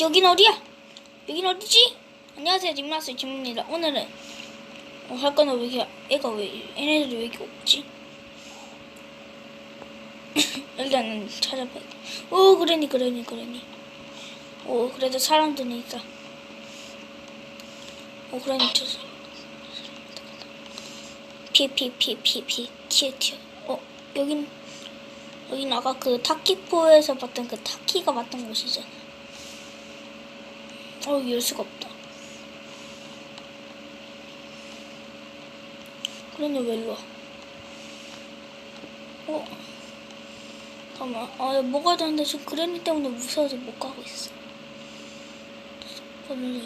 여긴 어디야? 여긴 어디지? 안녕하세요 dim라스 김입니다 오늘은 어, 할 거는 왜 이렇게 애가 왜 얘네들이 왜 이렇게 없지? 일단은 찾아봐야 돼. 오 그러니 그러니 그러니. 오 그래도 사람들이 있다. 오 그러니 저 피피피피피 튀어 튀어. 어 여긴 여긴 아까 그 타키포에서 봤던 그 타키가 봤던 곳이잖아. 어열 수가 없다. 그러니 왜 일로 와? 어. 잠깐만. 아, 먹어야 되는데 지금 그래니 때문에 무서워서 못 가고 있어. 이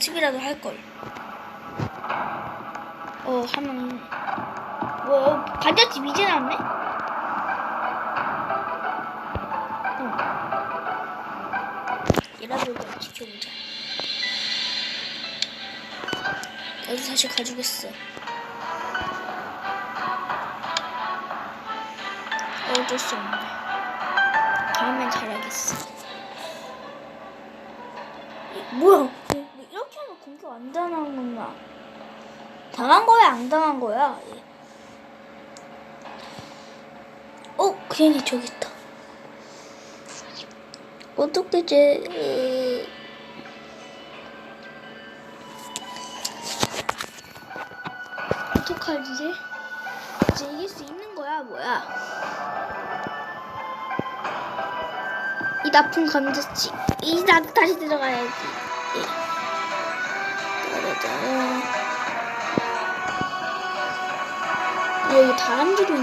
연습이라도 할 걸. 어, 하면 뭐 반자집 이제 나왔네? 이라도 지켜보자. 나도 사실 가지겠어. 어쩔 수 없네. 다음엔 잘하겠어. 이- 뭐야? 공격 안 당하는 건가? 당한 거야, 안 당한 거야? 얘. 어, 괜히 저기 있다. 어떻게 제 으... 어떡하지? 이제 이길 수 있는 거야 뭐야? 이 나쁜 감자치 이 나 다시 들어가야지. 예. 따라자. 여기 다람쥐도. 오.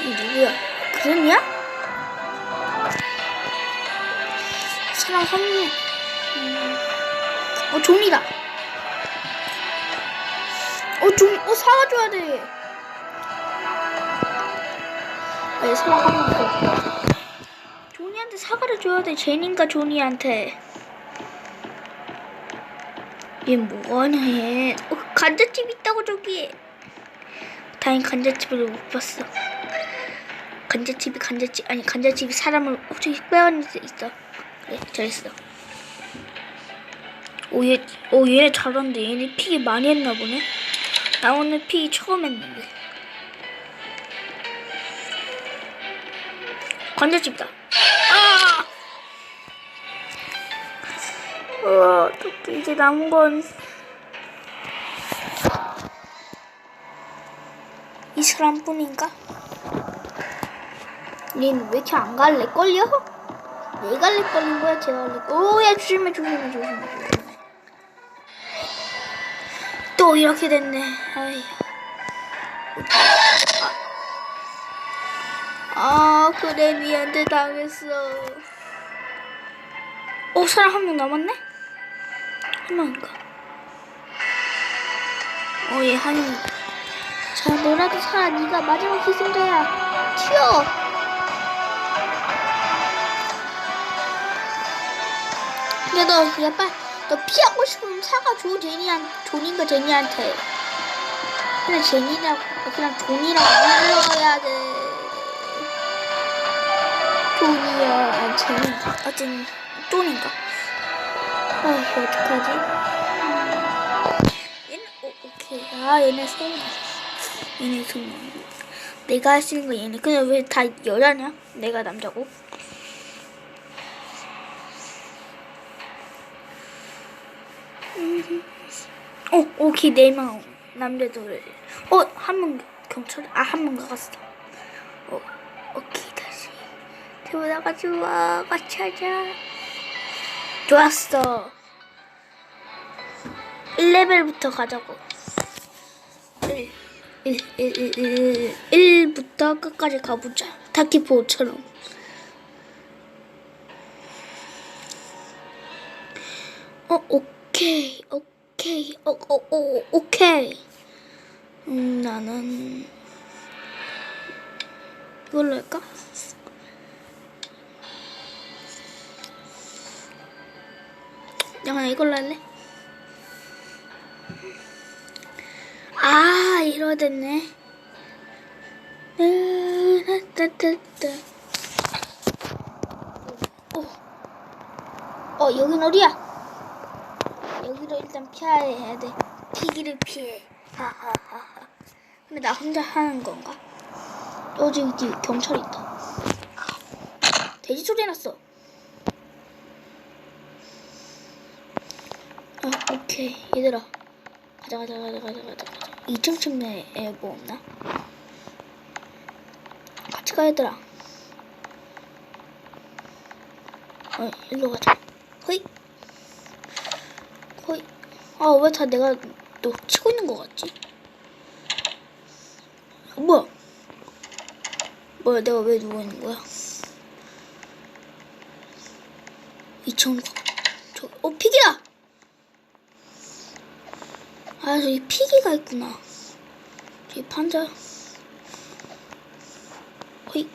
이 누구야? 사람 한 명. 음. 어, 존이다. 어, 존, 어, 사과줘야 돼. 아니, 사과 한명 더. 존이한테 사과를 줘야 돼. 제니인가 존이한테. 얘 뭐하냐, 얘. 어, 감자칩 있다고, 저기. 다행히 감자칩을 못 봤어. 감자칩이 감자칩 아니 감자칩이 사람을 혹시 빼앗는 데 있어. 그래 잘했어. 오얘 오 얘네 잘한데 얘네 피기 많이 했나 보네. 나 오늘 피기 처음 했는데. 감자칩이다. 어, 이제 남은 건. 이 사람뿐인가? 얘는 왜 이렇게 안 갈래? 걸려? 내가 렉 걸린 거야? 제가 렉 오야 조심해 조심해 조심해 조심해 또 이렇게 됐네 아이 아, 아 그래 니한테 당했어 어 사람 한 명 남았네? 한 명인가? 어 얘 한 명. 자 너라도 살아 네가 마지막 희생자야 튀어 근데 너 예빨 너 피하고 싶으면 사과 줘 제니한 존인가 제니한테 그냥 제니라고 그냥 존이라고 불러야 돼 존이야 아니 제니인가 어쨌든 존인가 아 이거 어떡하지 얘는 오, 오케이 아 얘네 손 얘네 손 내가 할 수 있는 거 얘네 근데 왜 다 여자냐 내가 남자고 어, 오케이, 네명 남자들. 어, 한 명 경찰, 아, 한 명 나갔어. 어, 오케이, 다시. 태우다가 좋아, 같이 하자. 좋았어. 1레벨부터 가자고. 1, 1, 1, 1, 1, 1, 1부터 끝까지 가보자. 타키포처럼. 어, 오케이, 오케이, 어, 어, 어, 오케이. 음, 나는 이걸로 할까? 야, 그냥 이걸로 할래? 아, 이러야 됐네. 어, 어, 여긴 어디야? 여기로 일단 피해야 해야 돼. 피기를 피해. 하하하하. 근데 나 혼자 하는 건가? 어, 저기 뒤에 경찰 있다. 돼지 소리 났어. 아, 오케이. 얘들아. 가자, 가자, 가자, 가자, 가자, 가자. 2층 침대에 뭐 없나? 같이 가, 얘들아. 어, 일로 가자. 허이. 허이. 아, 왜 다 내가 또 치고 있는 것 같지? 어, 뭐야? 뭐야, 내가 왜 누워있는 거야? 2층 저, 어, 피기다! 아, 저기 피기가 있구나. 저기 판자. 호이.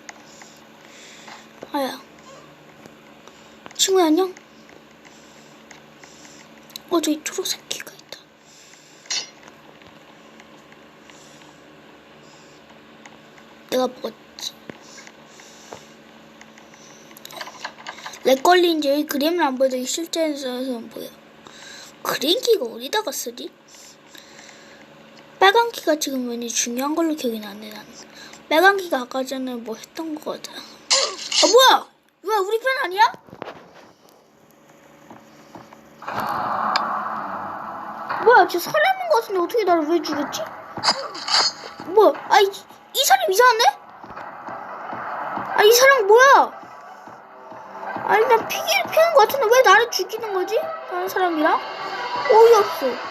아야. 친구야, 안녕? 어, 저기 초록색 키가 있다. 내가 먹었지. 렉 걸린지 여기 그림을 안 보여도 실제에서는 보여. 그린 키가 어디다가 쓰지? 빨간 키가 지금 왠지 중요한 걸로 기억이 나네 나는. 빨간 키가 아까 전에 뭐 했던 거 같아. 아 뭐야? 뭐야 우리 편 아니야? 뭐야 저 사람인 것 같은데 어떻게 나를 왜 죽였지? 뭐야? 아이 이 사람 이상한데? 아 이 사람 뭐야? 아니 나 피기를 피는 것 같은데 왜 나를 죽이는 거지? 다른 사람이랑? 어이없어.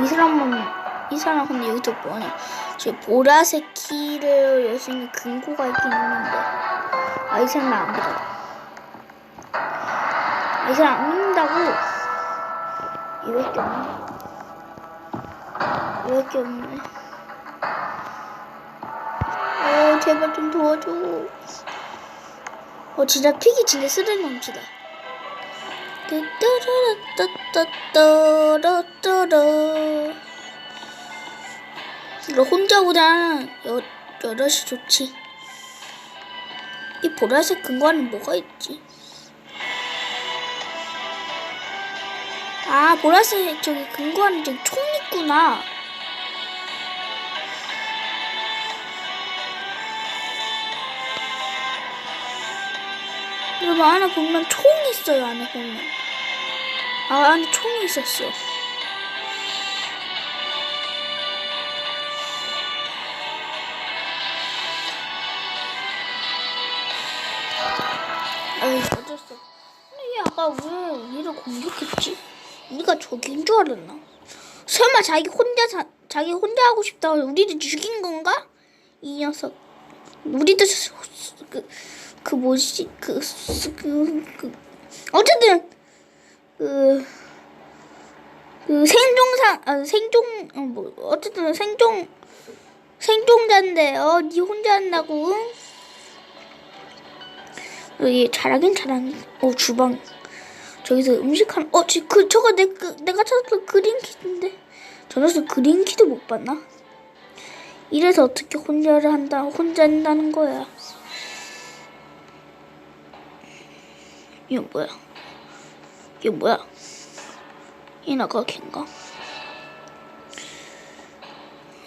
이 사람은 이 사람 근데 여기서 뭐하냐? 저 보라색 키를 열 수 있는 금고가 있긴 있는데 아 이 사람 나안 믿어. 아, 이 사람 안 믿는다고. 이밖에 없네. 이밖에 없네. 어 제발 좀 도와줘. 어 진짜 픽이 진짜 쓰레기 넘치다. 따따라따따따라따라 이거 혼자보다 여, 여럿이 좋지. 이 보라색 근거는 뭐가 있지? 아 보라색 저기 근거하는 저기 총 있구나. 여러분 안에 보면 총이 있어요 안에 보면 아 안에 총이 있었어 아이 어쩔 수 없어 근데 얘 아까 왜 얘를 공격했지? 우리가 저기인 줄 알았나? 설마 자기 혼자 자, 자기 혼자 하고 싶다고 우리를 죽인 건가? 이 녀석 우리도 그, 그 뭐지 그, 스- 그, 그 어쨌든 그, 그 생존상 아 생존 어, 뭐 어쨌든 생존 생존자인데 어니 혼자 한다고 응? 어, 얘 잘하긴 잘하네 어 주방 저기서 음식 한 어, 지, 그 저거 내 그, 내가 찾았던 그린 키인데 저 녀석 그린 키도 못 봤나? 이래서 어떻게 혼자를 한다 혼자 한다는 거야. 이거 뭐야? 이게 뭐야? 이나가 걘가?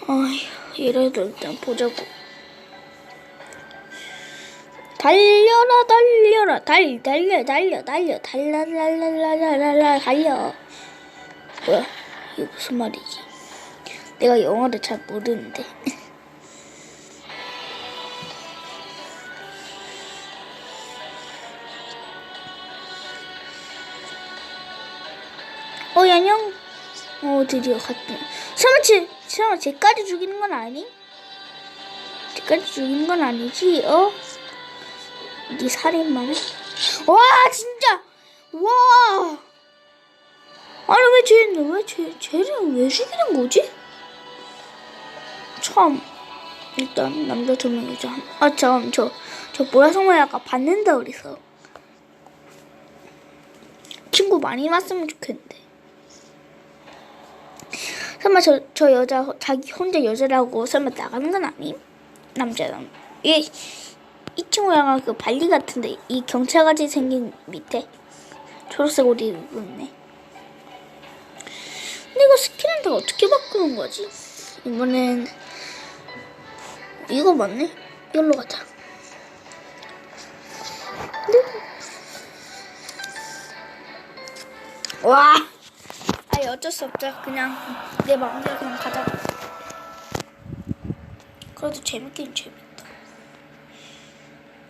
아휴, 이래도 일단 보자고. 달려라, 달려라, 달, 달려, 달려, 달려, 달라랄랄랄랄랄, 달려. 뭐야? 이게 무슨 말이지? 내가 영어를 잘 모르는데. 어, 안녕. 어, 드디어 갔다. 설마 쟤, 설마 쟤까지 죽이는 건 아니? 쟤까지 죽이는 건 아니지, 어? 네 살인마네? 와, 진짜! 와! 아니, 왜 쟤는, 왜 쟤, 쟤를 왜 죽이는 거지? 참. 일단 남자 두 명, 여자 한. 아 잠깐 저저 보라색 모양 아까 봤는데 어디서? 친구 많이 왔으면 좋겠는데. 설마 저, 저 여자 호- 자기 혼자 여자라고 설마 나가는 건 아님? 남자랑 이, 이 친구랑 그 발리 같은데 이 경찰같이 생긴 밑에 초록색 옷 입고 있네. 근데 이거 스킨한테 어떻게 바꾸는 거지? 이번엔 이거 맞네? 이걸로 가자. 네. 와. 아니 어쩔 수 없죠. 그냥 내 마음대로 그냥 가자. 그래도 재밌긴 재밌다.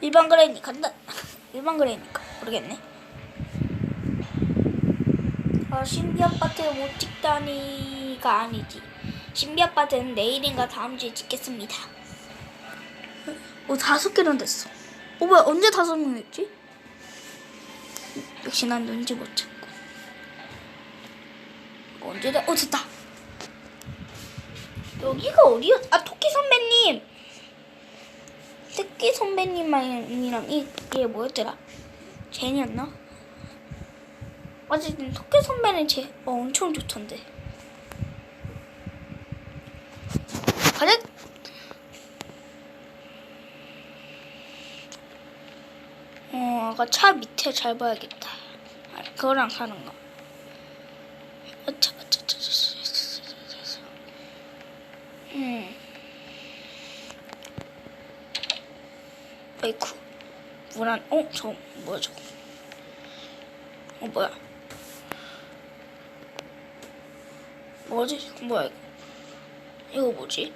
일반 그레이니 간다. 일반 그레이니까 모르겠네. 아 신비 아파트 못 찍다니가 아니지. 신비 아파트는 내일인가 다음 주에 찍겠습니다. 어 다섯 개나 됐어. 어 뭐야 언제 다섯 명했지? 역시 난 눈치 못. 이거 언제 돼? 어 됐다. 여기가 어디야? 아 토끼 선배님. 토끼 선배님이랑 이 이게 뭐였더라? 제니였나? 어쨌든 토끼 선배는 제 어, 엄청 좋던데. 가자. 어, 아까 차 밑에 잘 봐야겠다. 아, 그거랑 사는 거. 어차, 어차, 어차, 어차, 어차, 어차, 어차. 음. 아이쿠. 무난, 어, 저, 뭐야, 저거. 어, 뭐야. 뭐지? 뭐야, 이거. 이거 뭐지?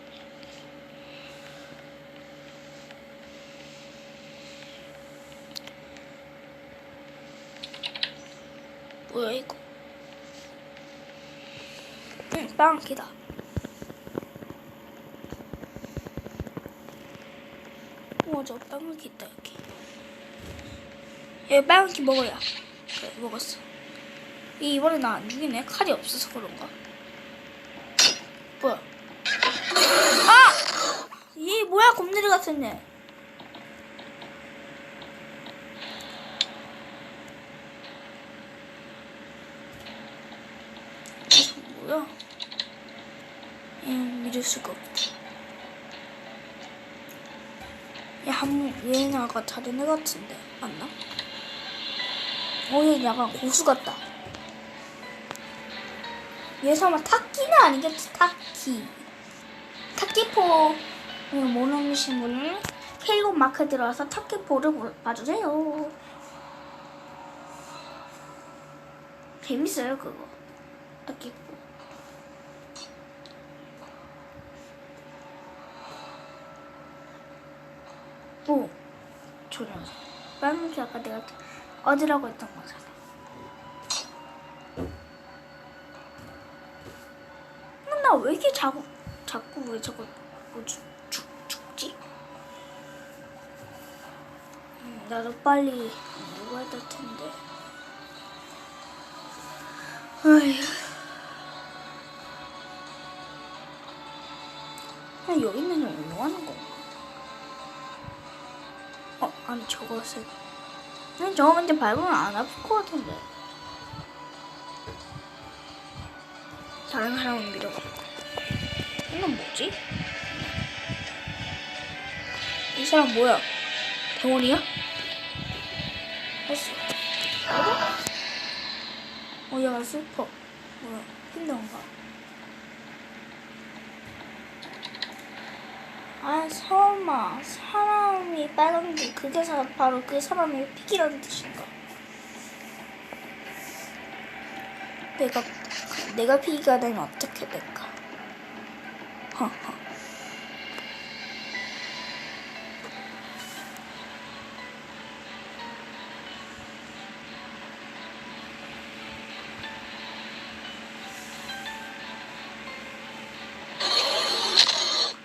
뭐야 이거? 응, 빵기다. 저 빵기 있다 여기. 얘 빵기 먹어야. 그래, 먹었어. 이 이번에 나 안 죽이네. 칼이 없어서 그런가? 뭐야? 아! 얘 뭐야 곰돌이 같은 애. 뭐야? 얘는 믿을 수가 없다. 얘 한 아까 다른 애 같은데 맞나? 어, 얘 약간 고수 같다. 얘 설마 타키는 아니겠지? 타키. 타키포 모르시는 분은 헬로 마크 들어와서 타키포를 보- 봐주세요. 재밌어요 그거. 타키포. 오, 저 녀석. 빨간색 아까 내가 어디라고 했던 거잖아. 나왜 이렇게 자꾸 자꾸 왜 자꾸 뭐 죽, 죽, 죽지? 음, 나도 빨리 먹어야 될 텐데. 아휴. 아, 여기 있는 애뭐 하는? 어, 아니 저것을. 아니 저거 근데 밟으면 안 아플 것 같은데. 다른 사람은 믿어봐. 이건 뭐지? 이 사람 뭐야? 대원이야? 했어. 어, 얘가 슬퍼. 뭐야? 힘든가? 아, 설마. 사람 이 빨간 게 그게 사, 바로 그 사람의 픽이라는 뜻인가? 내가, 내가 픽이가 되면 어떻게 될까?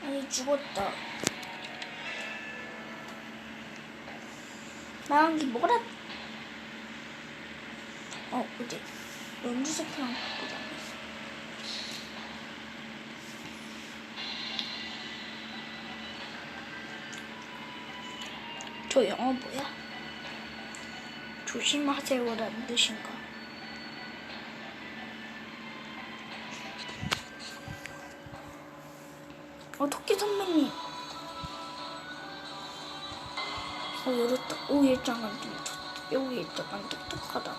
아니 죽었다. 나은기 먹어라. 어, 어제 연주색이랑 갖고 다녔어. 저 영어 뭐야? 조심하세요라는 뜻인가? 짱은 좀, 톡- 여기 있다간 똑똑하다.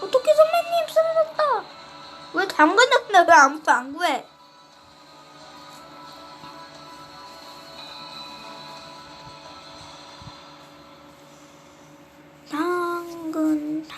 어, 토끼 선배님 쓰러졌다. 왜 당근했나 왜안 안 구해? 당근,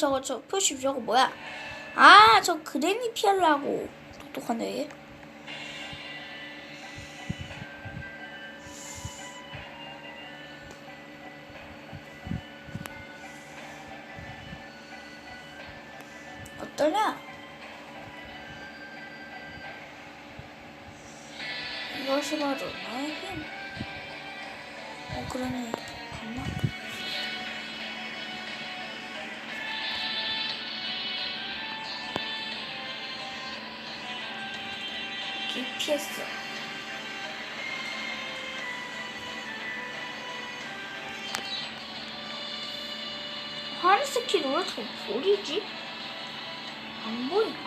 저거 저 표시 저거 뭐야? 아 저 그레니 피하려고 똑똑하네 피했어. 하리스키 노래 잘 보리지? 안 보인다.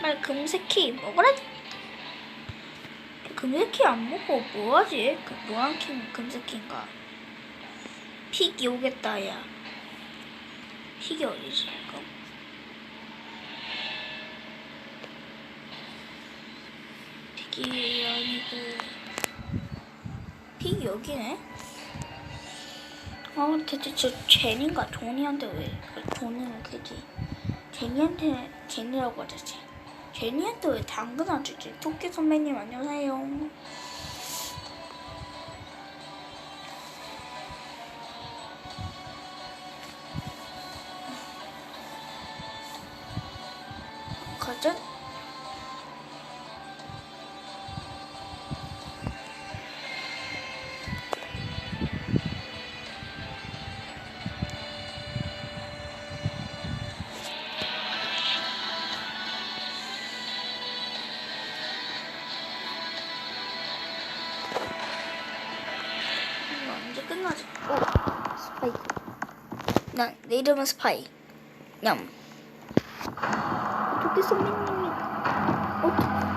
빨리 금색키 먹으라. 금색키 안 먹고 뭐하지? 그 노란 키는 금색키인가? 픽이 오겠다 야. 픽이 어디지? 그럼? 픽이 아니고 픽이 여기네. 아 대체 저 제니인가 조니한테 왜 조니는 그지? 제니한테 제니라고 하지. 제니한테 왜 당근 안 주지? 토끼 선배님 안녕하세요. 끝나지? 오, 스파이. 난내 이름은 스파이. 냠. 토끼 선배님이 어,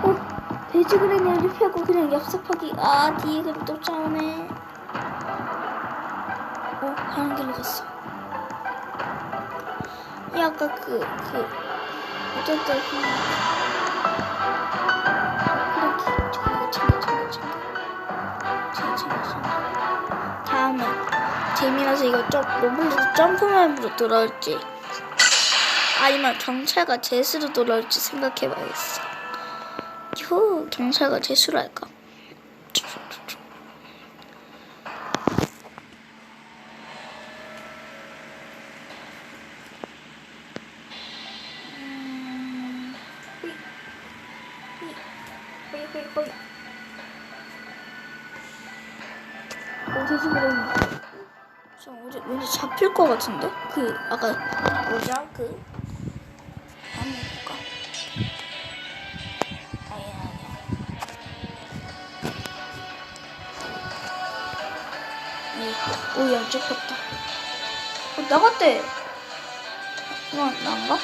어, 돼지 그레니를 펴고 그냥 얍삽하게 아 뒤에 또 싸우네. 어, 가는 길로 갔어. 이 아까 그, 그, 어쨌든 재미나서 이거 점, 로블록스 점프맵으로 돌아올지 아니면 경찰과 제수로 돌아올지 생각해봐야겠어. 휴, 경찰과 제수로 할까? 같은데? 그 아까 뭐죠? 그 한번 볼까? 아니야 아니야. 이, 오, 야, 잡혔다. 어, 나갔대. 어, 나인가?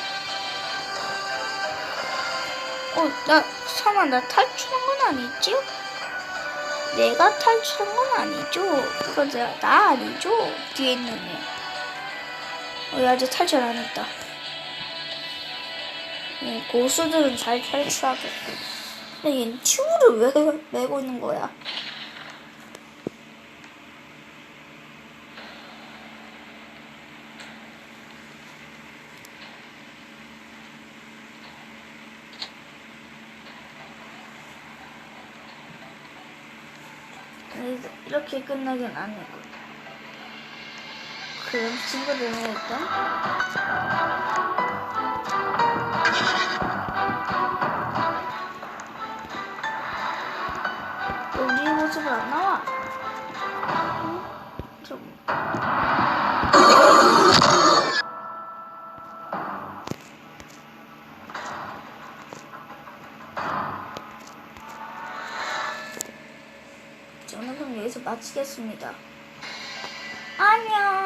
어, 나, 설마 나 탈출한 건 아니지? 내가 탈출한 건 아니죠? 그거 나, 나 아니죠? 뒤에 있는 애. 어, 얘 아직 탈출 안 했다. 예, 고수들은 잘 탈출하겠고. 근데 얘는 튜브를 왜 메고 있는 거야? 이렇게 끝나긴 아니고. 그럼 친구들은 일단 우리 모습은 안 나와. 응? 좀. 저는 그럼 여기서 마치겠습니다. 안녕.